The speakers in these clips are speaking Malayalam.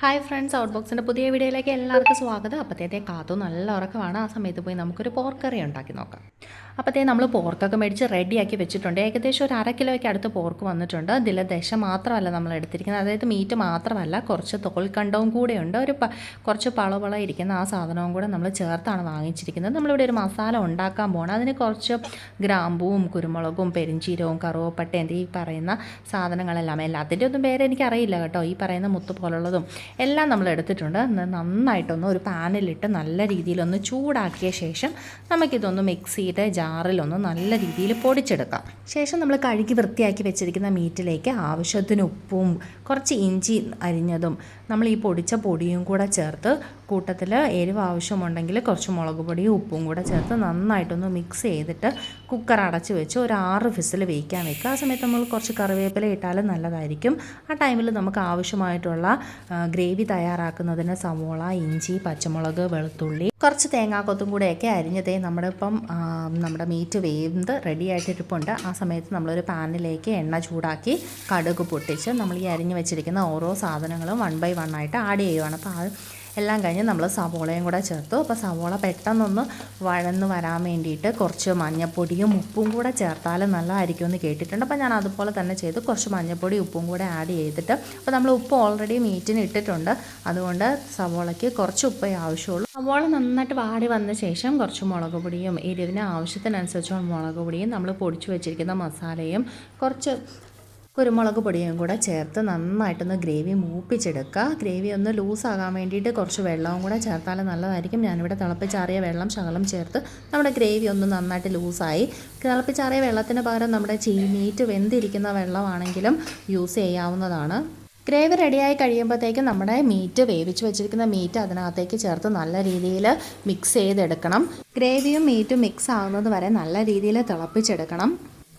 ഹായ് ഫ്രണ്ട്സ് ഔട്ട് ബോക്സിന്റെ പുതിയ വീഡിയോയിലേക്ക് എല്ലാവർക്കും സ്വാഗതം. അപ്പോഴത്തേത്തെ കാത്തു നല്ല ഉറക്കമാണ്. ആ സമയത്ത് പോയി നമുക്കൊരു പോർക്കറി ഉണ്ടാക്കി നോക്കാം. അപ്പോഴത്തേ നമ്മൾ പോർക്കൊക്കെ മേടിച്ച് റെഡിയാക്കി വെച്ചിട്ടുണ്ട്. ഏകദേശം ഒരു അര കിലോയ്ക്ക് അടുത്ത് പോർക്ക് വന്നിട്ടുണ്ട്. അതിൽ ദശ മാത്രമല്ല നമ്മൾ എടുത്തിരിക്കുന്നത്. അതായത് മീറ്റ് മാത്രമല്ല കുറച്ച് തോൽക്കണ്ടവും കൂടെയുണ്ട് ഒരു കുറച്ച് പളവള ഇരിക്കുന്ന ആ സാധനവും കൂടെ നമ്മൾ ചേർത്താണ് വാങ്ങിച്ചിരിക്കുന്നത്. നമ്മളിവിടെ ഒരു മസാല ഉണ്ടാക്കാൻ പോകണം അതിന് കുറച്ച് ഗ്രാമ്പൂവും കുരുമുളകും പെരിഞ്ചീരവും കറുവപ്പട്ടയും ഈ പറയുന്ന സാധനങ്ങളെല്ലാം. എല്ലാത്തിന്റെ ഒന്നും പേരെനിക്കറിയില്ല കേട്ടോ. ഈ പറയുന്ന മുത്ത് പോലുള്ളതും എല്ലാം നമ്മൾ എടുത്തിട്ടുണ്ട്. നന്നായിട്ടൊന്ന് ഒരു പാനിലിട്ട് നല്ല രീതിയിലൊന്ന് ചൂടാക്കിയ ശേഷം നമുക്കിതൊന്ന് മിക്സിയുടെ ജാറിലൊന്ന് നല്ല രീതിയിൽ പൊടിച്ചെടുക്കാം. ശേഷം നമ്മൾ കഴുകി വൃത്തിയാക്കി വെച്ചിരിക്കുന്ന മീറ്റിലേക്ക് ആവശ്യത്തിന് ഉപ്പും കുറച്ച് ഇഞ്ചി അരിഞ്ഞതും നമ്മൾ ഈ പൊടിച്ച പൊടിയും കൂടെ ചേർത്ത് കൂട്ടത്തിൽ എരിവ് ആവശ്യമുണ്ടെങ്കിൽ കുറച്ച് മുളക് പൊടിയും ഉപ്പും കൂടെ ചേർത്ത് നന്നായിട്ടൊന്ന് മിക്സ് ചെയ്തിട്ട് കുക്കർ അടച്ച് വെച്ച് ഒരു ആറ് ഫിസിൽ വേവിക്കാൻ വെക്കുക. ആ സമയത്ത് നമ്മൾ കുറച്ച് കറിവേപ്പില ഇട്ടാലും നല്ലതായിരിക്കും. ആ ടൈമിൽ നമുക്ക് ആവശ്യമായിട്ടുള്ള ഗ്രേവി തയ്യാറാക്കുന്നതിന് സവോള ഇഞ്ചി പച്ചമുളക് വെളുത്തുള്ളി കുറച്ച് തേങ്ങാക്കൊത്തും കൂടെയൊക്കെ അരിഞ്ഞതേ നമ്മുടെ ഇപ്പം നമ്മുടെ മീറ്റ് വേവ് റെഡി ആയിട്ടിരിപ്പുണ്ട് ആ സമയത്ത് നമ്മളൊരു പാനിലേക്ക് എണ്ണ ചൂടാക്കി കടുക് പൊട്ടിച്ച് നമ്മൾ ഈ അരിഞ്ഞ് വെച്ചിരിക്കുന്ന ഓരോ സാധനങ്ങളും വൺ ബൈ വൺ ആയിട്ട് ആഡ് ചെയ്യുവാണ്. അപ്പോൾ ആ എല്ലാം കഴിഞ്ഞ് നമ്മൾ സവോളയും കൂടെ ചേർത്തു. അപ്പോൾ സവോള പെട്ടെന്നൊന്ന് വഴന്ന് വരാൻ വേണ്ടിയിട്ട് കുറച്ച് മഞ്ഞൾപ്പൊടിയും ഉപ്പും കൂടെ ചേർത്താൽ നല്ലതായിരിക്കും എന്ന് കേട്ടിട്ടുണ്ട്. അപ്പോൾ ഞാൻ അതുപോലെ തന്നെ ചെയ്തു. കുറച്ച് മഞ്ഞപ്പൊടി ഉപ്പും കൂടെ ആഡ് ചെയ്തിട്ട് അപ്പോൾ നമ്മൾ ഉപ്പ് ഓൾറെഡി മീറ്റിന് ഇട്ടിട്ടുണ്ട്. അതുകൊണ്ട് സവോളയ്ക്ക് കുറച്ച് ഉപ്പേ ആവശ്യമുള്ളൂ. സവോള നന്നായിട്ട് വാടി വന്ന ശേഷം കുറച്ച് മുളക് പൊടിയും എരിവിന് ആവശ്യത്തിനനുസരിച്ചുള്ള മുളക് പൊടിയും നമ്മൾ പൊടിച്ചു വെച്ചിരിക്കുന്ന മസാലയും കുറച്ച് കുരുമുളക് പൊടിയും കൂടെ ചേർത്ത് നന്നായിട്ടൊന്ന് ഗ്രേവി മൂപ്പിച്ചെടുക്കുക. ഗ്രേവി ഒന്ന് ലൂസാകാൻ വേണ്ടിയിട്ട് കുറച്ച് വെള്ളവും കൂടെ ചേർത്താൽ നല്ലതായിരിക്കും. ഞാനിവിടെ തിളപ്പിച്ചാറിയ വെള്ളം ശകലം ചേർത്ത് നമ്മുടെ ഗ്രേവി ഒന്ന് നന്നായിട്ട് ലൂസായി. തിളപ്പിച്ചാറിയ വെള്ളത്തിന് പകരം നമ്മുടെ ചീനീറ്റ് വെന്തിരിക്കുന്ന വെള്ളമാണെങ്കിലും യൂസ് ചെയ്യാവുന്നതാണ്. ഗ്രേവി റെഡിയായി കഴിയുമ്പോഴത്തേക്കും നമ്മുടെ മീറ്റ് വേവിച്ച് വെച്ചിരിക്കുന്ന മീറ്റ് അതിനകത്തേക്ക് ചേർത്ത് നല്ല രീതിയിൽ മിക്സ് ചെയ്തെടുക്കണം. ഗ്രേവിയും മീറ്റും മിക്സ് ആവുന്നത് വരെ നല്ല രീതിയിൽ തിളപ്പിച്ചെടുക്കണം.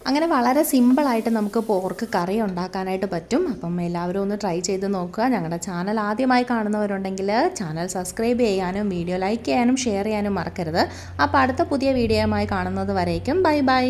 അങ്ങനെ വളരെ സിമ്പിളായിട്ട് നമുക്ക് പോർക്ക് കറി ഉണ്ടാക്കാനായിട്ട് പറ്റും. അപ്പം എല്ലാവരും ഒന്ന് ട്രൈ ചെയ്ത് നോക്കുക. ഞങ്ങളുടെ ചാനൽ ആദ്യമായി കാണുന്നവരുണ്ടെങ്കിൽ ചാനൽ സബ്സ്ക്രൈബ് ചെയ്യാനും വീഡിയോ ലൈക്ക് ചെയ്യാനും ഷെയർ ചെയ്യാനും മറക്കരുത്. അപ്പോൾ അടുത്ത പുതിയ വീഡിയോയുമായി കാണുന്നത് വരേക്കും. Bye bye.